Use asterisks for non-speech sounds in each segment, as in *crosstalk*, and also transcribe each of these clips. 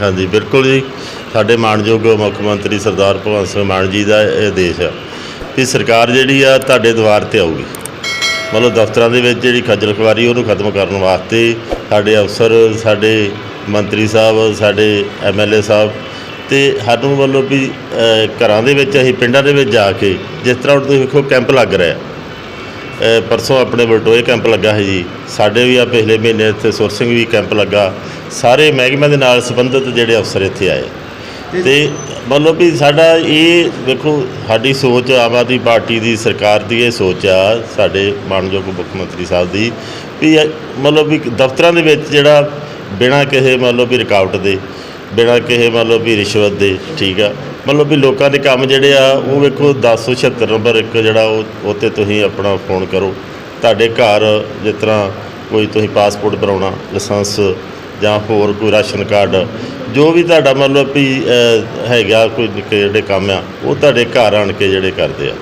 ਹਾਂਜੀ, ਬਿਲਕੁਲ ਜੀ। ਸਾਡੇ ਮਾਣਯੋਗ ਮੁੱਖ ਮੰਤਰੀ ਸਰਦਾਰ ਭਗਵੰਤ ਸਿੰਘ ਮਾਨ ਜੀ ਦਾ ਇਹ ਆਦੇਸ਼ ਆ ਕਿ ਸਰਕਾਰ ਜਿਹੜੀ ਆ ਤੁਹਾਡੇ ਦੁਆਰ ਤੇ ਆਊਗੀ। ਮਤਲਬ ਦਫ਼ਤਰਾਂ ਦੇ ਵਿੱਚ ਜਿਹੜੀ ਖੱਜਲ ਖੁਆਰੀ, ਉਹਨੂੰ ਖਤਮ ਕਰਨ ਵਾਸਤੇ ਸਾਡੇ ਅਫਸਰ, ਸਾਡੇ ਮੰਤਰੀ ਸਾਹਿਬ, ਸਾਡੇ ਐਮਐਲਏ ਸਾਹਿਬ ਤੇ ਸਾਨੂੰ ਵੱਲੋਂ ਵੀ ਘਰਾਂ ਦੇ ਵਿੱਚ, ਅਸੀਂ ਪਿੰਡਾਂ ਦੇ ਵਿੱਚ ਜਾ ਕੇ ਜਿਸ ਤਰ੍ਹਾਂ ਹੁਣ ਤੁਸੀਂ ਵੇਖੋ ਕੈਂਪ ਲੱਗ ਰਿਹਾ। ਪਰਸੋਂ ਆਪਣੇ ਬਲਟੋਏ ਕੈਂਪ ਲੱਗਾ ਹੈ ਜੀ। ਸਾਡੇ ਵੀ ਆ ਪਿਛਲੇ ਮਹੀਨੇ ਇੱਥੇ ਸੁਰ ਸਿੰਘ ਵੀ ਕੈਂਪ ਲੱਗਾ। ਸਾਰੇ ਮਹਿਕਮਿਆਂ ਦੇ ਨਾਲ ਸੰਬੰਧਿਤ ਜਿਹੜੇ ਅਫਸਰ ਇੱਥੇ ਆਏ। ਤੇ ਮਤਲਬ ਵੀ ਸਾਡਾ ਇਹ ਵੇਖੋ ਸਾਡੀ ਸੋਚ ਆਮ ਆਦਮੀ ਪਾਰਟੀ ਦੀ ਸਰਕਾਰ ਦੀ ਇਹ ਸੋਚ ਆ ਸਾਡੇ ਮਾਨਯੋਗ ਮੁੱਖ ਮੰਤਰੀ ਸਾਹਿਬ ਦੀ ਵੀ ਮਤਲਬ ਵੀ ਦਫ਼ਤਰਾਂ ਦੇ ਵਿੱਚ ਜਿਹੜਾ ਬਿਨਾਂ ਕਿਸੇ ਮਤਲਬ ਵੀ ਰੁਕਾਵਟ ਦੇ ਬਿਨਾਂ ਕਿਸੇ ਮਤਲਬ ਵੀ ਰਿਸ਼ਵਤ ਦੇ ਠੀਕ ਆ। ਮਤਲਬ ਵੀ ਲੋਕਾਂ ਦੇ ਕੰਮ ਜਿਹੜੇ ਆ ਉਹ ਵੇਖੋ 1076 ਨੰਬਰ ਇੱਕ ਜਿਹੜਾ ਉਹ ਉੱਤੇ ਤੁਸੀਂ ਆਪਣਾ ਫੋਨ ਕਰੋ। ਤੁਹਾਡੇ ਘਰ ਜਿਸ ਤਰ੍ਹਾਂ ਕੋਈ ਤੁਸੀਂ ਪਾਸਪੋਰਟ ਬਣਾਉਣਾ ਲਾਇਸੈਂਸ ਜਾਂ ਹੋਰ ਕੋਈ ਰਾਸ਼ਨ ਕਾਰਡ ਜੋ ਵੀ ਤੁਹਾਡਾ ਮਤਲਬ ਵੀ ਅਹ, ਹੈਗਾ ਕੋਈ ਨਿੱਕੇ ਜਿਹੜੇ ਕੰਮ ਆ ਉਹ ਤੁਹਾਡੇ ਘਰ ਆਣ ਕੇ ਜਿਹੜੇ ਕਰਦੇ ਆ।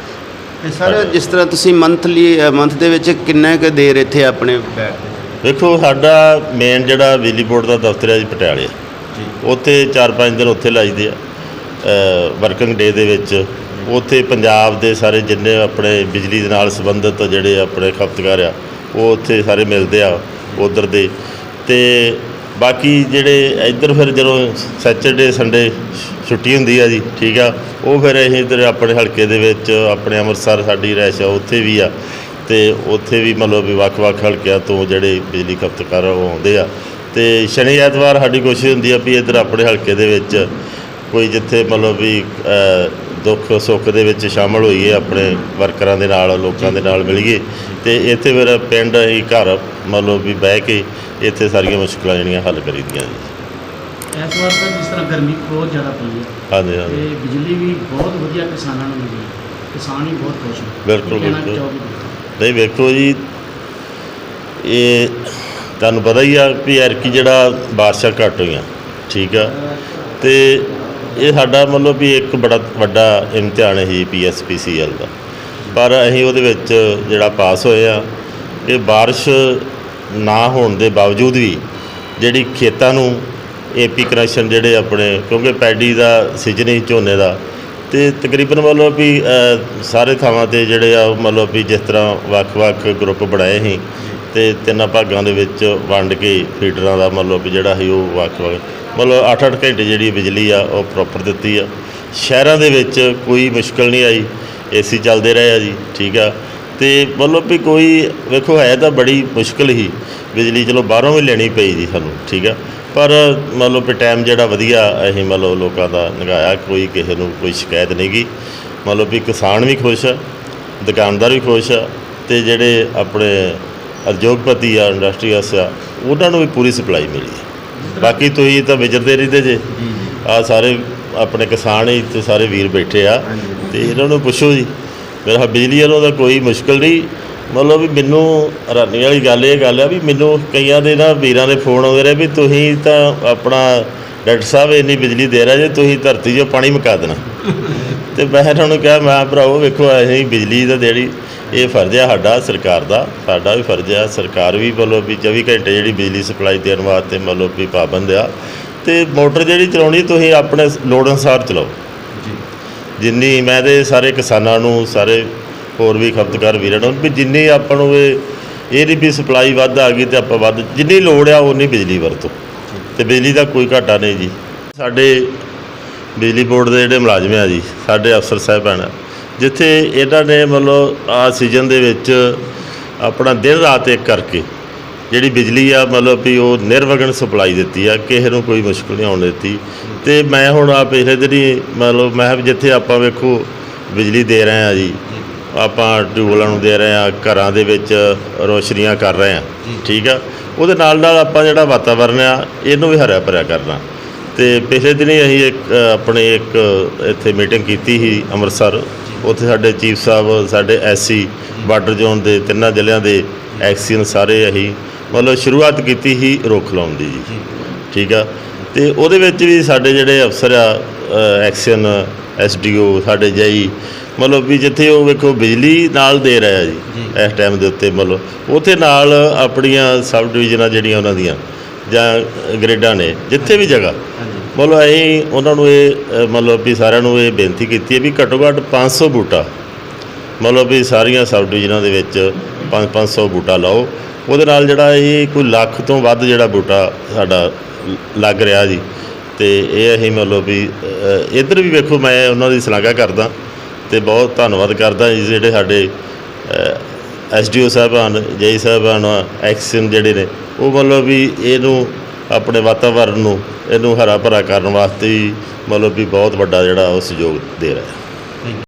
ਸਰ ਜਿਸ ਤਰ੍ਹਾਂ ਤੁਸੀਂ ਮੰਥਲੀ ਮੰਥ ਦੇ ਵਿੱਚ ਕਿੰਨਾ ਕੁ ਦੇਰ ਇੱਥੇ ਆਪਣੇ ਬੈਠਦੇ ਵੇਖੋ ਸਾਡਾ ਮੇਨ ਜਿਹੜਾ ਬਿਜਲੀ ਬੋਰਡ ਦਾ ਦਫ਼ਤਰ ਹੈ ਜੀ ਪਟਿਆਲੇ। ਜੀ। ਉੱਥੇ 4-5 ਦਿਨ ਉੱਥੇ ਲਾਈਦੇ ਆ ਵਰਕਿੰਗ ਡੇ ਦੇ ਵਿੱਚ। ਉੱਥੇ ਪੰਜਾਬ ਦੇ ਸਾਰੇ ਜਿੰਨੇ ਆਪਣੇ ਬਿਜਲੀ ਦੇ ਨਾਲ ਸੰਬੰਧਿਤ ਜਿਹੜੇ ਆਪਣੇ ਖਪਤਕਾਰ ਆ ਉਹ ਉੱਥੇ ਸਾਰੇ ਮਿਲਦੇ ਆ ਉਧਰ ਦੇ। ਤੇ ਬਾਕੀ ਜਿਹੜੇ ਇੱਧਰ ਫਿਰ ਜਦੋਂ ਸੈਚਰਡੇ ਸੰਡੇ ਛੁੱਟੀ ਹੁੰਦੀ ਆ ਜੀ, ਠੀਕ ਆ, ਉਹ ਫਿਰ ਅਸੀਂ ਇੱਧਰ ਆਪਣੇ ਹਲਕੇ ਦੇ ਵਿੱਚ, ਆਪਣੇ ਅੰਮ੍ਰਿਤਸਰ ਸਾਡੀ ਰਹਿਸ਼ ਆ, ਉੱਥੇ ਵੀ ਆ। ਤੇ ਉੱਥੇ ਵੀ ਮਤਲਬ ਵੀ ਵੱਖ-ਵੱਖ ਹਲਕਿਆਂ ਤੋਂ ਜਿਹੜੇ ਬਿਜਲੀ ਖਪਤਕਾਰ ਉਹ ਆਉਂਦੇ ਆ। ਤੇ ਸ਼ਨੀ ਐਤਵਾਰ ਸਾਡੀ ਕੋਸ਼ਿਸ਼ ਹੁੰਦੀ ਆ ਵੀ ਇੱਧਰ ਆਪਣੇ ਹਲਕੇ ਦੇ ਵਿੱਚ ਕੋਈ ਜਿੱਥੇ ਮਤਲਬ ਵੀ ਦੁੱਖ ਸੁੱਖ ਦੇ ਵਿੱਚ ਸ਼ਾਮਲ ਹੋਈਏ ਆਪਣੇ ਵਰਕਰਾਂ ਦੇ ਨਾਲ ਲੋਕਾਂ ਦੇ ਨਾਲ ਮਿਲੀਏ ਤੇ ਇੱਥੇ ਫਿਰ ਪਿੰਡ ਹੀ ਘਰ ਮਤਲਬ ਵੀ ਬਹਿ ਕੇ ਇੱਥੇ ਸਾਰੀਆਂ ਮੁਸ਼ਕਲਾਂ ਜਿਹੜੀਆਂ ਹੱਲ ਕਰੀਦੀਆਂ ਜੀ ਇਸ ਵਾਰ ਤਾਂ ਜਿਸ ਤਰ੍ਹਾਂ ਗਰਮੀ ਬਹੁਤ ਜ਼ਿਆਦਾ ਪਈ ਹੈ ਹਾਂਜੀ ਤੇ ਹਾਂਜੀ ਬਿਜਲੀ ਵੀ ਬਹੁਤ ਵਧੀਆ ਕਿਸਾਨਾਂ ਨੂੰ ਮਿਲੀ ਹੈ। ਕਿਸਾਨ ਹੀ ਬਹੁਤ ਖੁਸ਼ ਨੇ ਬਿਲਕੁਲ, ਕੀ ਕਹਿਣਾ ਬਿਲਕੁਲ। ਚਾਹੋਗੇ? ਨਹੀਂ ਵੇਖੋ ਜੀ ਇਹ ਤੁਹਾਨੂੰ ਪਤਾ ਹੀ ਆ ਵੀ ਐਰਕੀ ਜਿਹੜਾ ਬਾਰਿਸ਼ਾਂ ਘੱਟ ਹੋਈਆਂ ਠੀਕ ਆ ਤੇ ਇਹ ਸਾਡਾ ਮਤਲਬ ਵੀ ਇੱਕ ਬੜਾ ਵੱਡਾ ਇਮਤਿਹਾਨ ਹੈ ਜੀ ਪੀਐਸਪੀਸੀਐਲ ਦਾ। ਪਰ ਅਸੀਂ ਉਹਦੇ ਵਿੱਚ ਜਿਹੜਾ ਪਾਸ ਹੋਏ ਆ, ਇਹ ਬਾਰਿਸ਼ ਨਾ ਹੋਣ ਦੇ ਬਾਵਜੂਦ ਵੀ ਜਿਹੜੀ ਖੇਤਾਂ ਨੂੰ ਏਪੀ ਕਨੈਕਸ਼ਨ ਜਿਹੜੇ ਆਪਣੇ, ਕਿਉਂਕਿ ਪੈਡੀ ਦਾ ਸੀਜ਼ਨ ਹੀ ਝੋਨੇ ਦਾ, ਤੇ ਤਕਰੀਬਨ ਮਤਲਬ ਵੀ ਸਾਰੇ ਥਾਵਾਂ ਤੇ ਜਿਹੜੇ ਆ ਉਹ ਮਤਲਬ ਵੀ ਜਿਸ ਤਰ੍ਹਾਂ ਵੱਖ-ਵੱਖ ਗਰੁੱਪ ਬਣਾਏ ਸੀ, ਤੇ ਤਿੰਨਾਂ ਭਾਗਾਂ ਦੇ ਵਿੱਚ ਵੰਡ ਕੇ ਫੀਡਰਾਂ ਦਾ ਮਤਲਬ ਵੀ ਜਿਹੜਾ ਸੀ ਉਹ ਵੱਖ-ਵੱਖ ਮਤਲਬ 8-8 ਘੰਟੇ ਜਿਹੜੀ ਬਿਜਲੀ ਆ, ਉਹ ਪ੍ਰੋਪਰ ਦਿੱਤੀ ਆ। ਸ਼ਹਿਰਾਂ ਦੇ ਵਿੱਚ ਕੋਈ ਮੁਸ਼ਕਲ ਨਹੀਂ ਆਈ। ਏਸੀ ਚੱਲਦੇ ਰਹੇ ਆ ਜੀ, ਠੀਕ ਆ। ਤੇ ਮਤਲਬ ਵੀ ਕੋਈ, ਵੇਖੋ, ਹੈ ਤਾਂ ਬੜੀ ਮੁਸ਼ਕਲ ਹੀ। ਬਿਜਲੀ ਚਲੋ ਬਾਹਰੋਂ ਵੀ ਲੈਣੀ ਪਈ ਜੀ ਸਾਨੂੰ, ਠੀਕ ਆ। ਪਰ ਮਤਲਬ ਵੀ ਟਾਈਮ ਜਿਹੜਾ ਵਧੀਆ ਅਸੀਂ ਮਤਲਬ ਲੋਕਾਂ ਦਾ ਲੰਘਾਇਆ ਕੋਈ ਕਿਸੇ ਨੂੰ ਕੋਈ ਸ਼ਿਕਾਇਤ ਨਹੀਂ ਗੀ। ਮਤਲਬ ਵੀ ਕਿਸਾਨ ਵੀ ਖੁਸ਼ ਆ, ਦੁਕਾਨਦਾਰ ਵੀ ਖੁਸ਼ ਆ, ਤੇ ਜਿਹੜੇ ਆਪਣੇ ਉਦਯੋਗਪਤੀ ਆ ਇੰਡਸਟਰੀਅਸ ਆ, ਉਹਨਾਂ ਨੂੰ ਵੀ ਪੂਰੀ ਸਪਲਾਈ ਮਿਲੀ ਹੈ ਬਾਕੀ ਤੁਸੀਂ ਤਾਂ ਵਿਚਰਦੇ ਰਹਿੰਦੇ ਜੇ। ਆ ਸਾਰੇ ਆਪਣੇ ਕਿਸਾਨ ਹੀ ਤੇ ਸਾਰੇ ਵੀਰ ਬੈਠੇ ਆ। ਤੇ ਇਹਨਾਂ ਨੂੰ ਪੁੱਛੋ ਜੀ ਮੇਰਾ ਬਿਜਲੀ ਵਾਲੋਂ ਦਾ ਕੋਈ ਮੁਸ਼ਕਲ ਨਹੀਂ। ਮਤਲਬ ਵੀ ਮੈਨੂੰ ਹੈਰਾਨੀ ਵਾਲੀ ਗੱਲ ਇਹ ਗੱਲ ਆ ਵੀ ਮੈਨੂੰ ਕਈਆਂ ਦੇ ਨਾ ਵੀਰਾਂ ਦੇ ਫੋਨ ਆਉਂਦੇ ਰਹੇ ਵੀ ਤੁਸੀਂ ਤਾਂ ਆਪਣਾ ਡਾਕਟਰ ਸਾਹਿਬ ਇੰਨੀ ਬਿਜਲੀ ਦੇ ਰਹੇ ਜੇ ਤੁਸੀਂ ਧਰਤੀ 'ਚੋਂ ਪਾਣੀ ਮੁਕਾ ਦੇਣਾ। *laughs* ਤੇ ਮੈਂ ਉਹਨਾਂ ਨੂੰ ਕਿਹਾ ਮੈਂ ਭਰਾਵੋ ਵੇਖੋ ਅਸੀਂ ਬਿਜਲੀ ਦਾ ਜਿਹੜੀ ਇਹ ਫਰਜ਼ ਆ ਸਾਡਾ ਸਰਕਾਰ ਦਾ ਸਾਡਾ ਵੀ ਫਰਜ਼ ਆ। ਸਰਕਾਰ ਵੀ ਮਤਲਬ ਵੀ 24 ਘੰਟੇ ਜਿਹੜੀ ਬਿਜਲੀ ਸਪਲਾਈ ਦੇਣ ਵਾਸਤੇ ਮਤਲਬ ਵੀ ਪਾਬੰਦ ਆ। ਤੇ ਮੋਟਰ ਜਿਹੜੀ ਚਲਾਉਣੀ ਤੁਸੀਂ ਆਪਣੇ ਲੋੜ ਅਨੁਸਾਰ ਚਲਾਓ। ਜੀ। ਜਿੰਨੀ ਮੈਂ ਤੇ ਸਾਰੇ ਕਿਸਾਨਾਂ ਨੂੰ ਸਾਰੇ ਹੋਰ ਵੀ ਖਪਤਕਾਰ ਵੀਰਾਂ ਨੂੰ ਵੀ ਜਿੰਨੀ ਆਪਾਂ ਨੂੰ ਇਹ ਇਹ ਨਹੀਂ ਵੀ ਸਪਲਾਈ ਵੱਧ ਆ ਗਈ ਤੇ ਆਪਾਂ ਵੱਧ ਜਿੰਨੀ ਲੋੜ ਆ ਉਨੀ ਬਿਜਲੀ ਵਰਤੋ। ਤੇ ਬਿਜਲੀ ਦਾ ਕੋਈ ਘਾਟਾ ਨਹੀਂ ਜੀ। ਸਾਡੇ ਬਿਜਲੀ ਬੋਰਡ ਦੇ ਜਿਹੜੇ ਮੁਲਾਜ਼ਮ ਆ ਜੀ ਸਾਡੇ ਅਫਸਰ ਸਾਹਿਬਾਨ ਆ ਜਿੱਥੇ ਇਹਨਾਂ ਨੇ ਮਤਲਬ ਆ ਸੀਜ਼ਨ ਦੇ ਵਿੱਚ ਆਪਣਾ ਦਿਨ ਰਾਤ ਇੱਕ ਕਰਕੇ ਜਿਹੜੀ ਬਿਜਲੀ ਆ ਮਤਲਬ ਵੀ ਉਹ ਨਿਰਵਗਨ ਸਪਲਾਈ ਦਿੱਤੀ ਆ, ਕਿਸੇ ਨੂੰ ਕੋਈ ਮੁਸ਼ਕਲ ਨਹੀਂ ਆਉਣ ਦਿੱਤੀ। ਤੇ ਮੈਂ ਹੁਣ ਆ ਪਿਛਲੇ ਦਿਨੀ ਮਤਲਬ ਮੈਂ ਵੀ ਜਿੱਥੇ ਆਪਾਂ ਵੇਖੋ ਬਿਜਲੀ ਦੇ ਰਹੇ ਆ ਜੀ, ਆਪਾਂ ਟਿਊਬਵੈੱਲਾਂ ਨੂੰ ਦੇ ਰਹੇ ਆ, ਘਰਾਂ ਦੇ ਵਿੱਚ ਰੋਸ਼ਨੀਆਂ ਕਰ ਰਹੇ ਆ, ਠੀਕ ਆ। ਉਹਦੇ ਨਾਲ ਨਾਲ ਆਪਾਂ ਜਿਹੜਾ ਵਾਤਾਵਰਨ ਆ, ਇਹਨੂੰ ਵੀ ਹਰਿਆ ਭਰਿਆ ਕਰਨਾ। ਤੇ ਪਿਛਲੇ ਦਿਨੀ ਅਸੀਂ ਇੱਕ ਆਪਣੇ ਇੱਕ ਇੱਥੇ ਮੀਟਿੰਗ ਕੀਤੀ ਸੀ ਅੰਮ੍ਰਿਤਸਰ। ਉੱਥੇ ਸਾਡੇ ਚੀਫ ਸਾਹਿਬ ਸਾਡੇ ਐਸਸੀ ਬਾਰਡਰ ਜ਼ੋਨ ਦੇ ਤਿੰਨਾਂ ਜ਼ਿਲ੍ਹਿਆਂ ਦੇ ਐਕਸੀਅਨ ਸਾਰੇ ਅਸੀਂ ਮਤਲਬ ਸ਼ੁਰੂਆਤ ਕੀਤੀ ਸੀ ਰੁੱਖ ਲਾਉਣ ਦੀ ਜੀ। ਠੀਕ ਆ? ਤੇ ਉਹਦੇ ਵਿੱਚ ਵੀ ਸਾਡੇ ਜਿਹੜੇ ਅਫਸਰ ਆ ਅ, ਐਕਸ਼ਨ ਐਸਡੀਓ ਸਾਡੇ ਜਈ ਮਤਲਬ ਵੀ ਜਿੱਥੇ ਉਹ ਵੇਖੋ ਬਿਜਲੀ ਨਾਲ ਦੇ ਰਿਹਾ ਜੀ। ਇਸ ਟਾਈਮ ਦੇ ਉੱਤੇ ਮਤਲਬ ਉੱਥੇ ਨਾਲ ਆਪਣੀਆਂ ਸਬ ਡਿਵੀਜ਼ਨਾਂ ਜਿਹੜੀਆਂ ਉਹਨਾਂ ਦੀਆਂ ਜਾਂ ਗ੍ਰੇਡਾਂ ਨੇ ਜਿੱਥੇ ਵੀ ਜਗ੍ਹਾ। ਮਤਲਬ ਅਸੀਂ ਉਹਨਾਂ ਨੂੰ ਇਹ ਮਤਲਬ ਵੀ ਸਾਰਿਆਂ ਨੂੰ ਇਹ ਬੇਨਤੀ ਕੀਤੀ ਹੈ ਵੀ ਘੱਟੋ ਘੱਟ 500 ਬੂਟਾ ਮਤਲਬ ਵੀ ਸਾਰੀਆਂ ਸਬ ਡਿਵੀਜ਼ਨਾਂ ਦੇ ਵਿੱਚ 5-500 ਬੂਟਾ ਲਾਓ। ਉਹਦੇ ਨਾਲ ਜਿਹੜਾ ਇਹ ਕੋਈ ਲੱਖ ਤੋਂ ਵੱਧ ਜਿਹੜਾ ਬੂਟਾ ਸਾਡਾ ਲੱਗ ਰਿਹਾ ਜੀ। ਤੇ ਇਹ ਅਸੀਂ ਮਤਲਬ ਵੀ ਅ, ਇੱਧਰ ਵੀ ਵੇਖੋ ਮੈਂ ਉਹਨਾਂ ਦੀ ਸ਼ਲਾਘਾ ਕਰਦਾ ਤੇ ਬਹੁਤ ਧੰਨਵਾਦ ਕਰਦਾ ਜੀ ਜਿਹੜੇ ਸਾਡੇ ਐਸਡੀਓ ਸਾਹਿਬਾਨ ਜੈ ਸਾਹਿਬਾਨ ਐਕਸ਼ਨ ਜਿਹੜੇ ਨੇ ਉਹ ਮਤਲਬ ਵੀ ਇਹਨੂੰ ਆਪਣੇ ਵਾਤਾਵਰਨ ਨੂੰ, ਇਹਨੂੰ ਹਰਾ ਭਰਾ ਕਰਨ ਵਾਸਤੇ ਹੀ ਮਤਲਬ ਵੀ ਬਹੁਤ ਵੱਡਾ ਜਿਹੜਾ ਉਹ ਸਹਿਯੋਗ ਦੇ ਰਿਹਾ।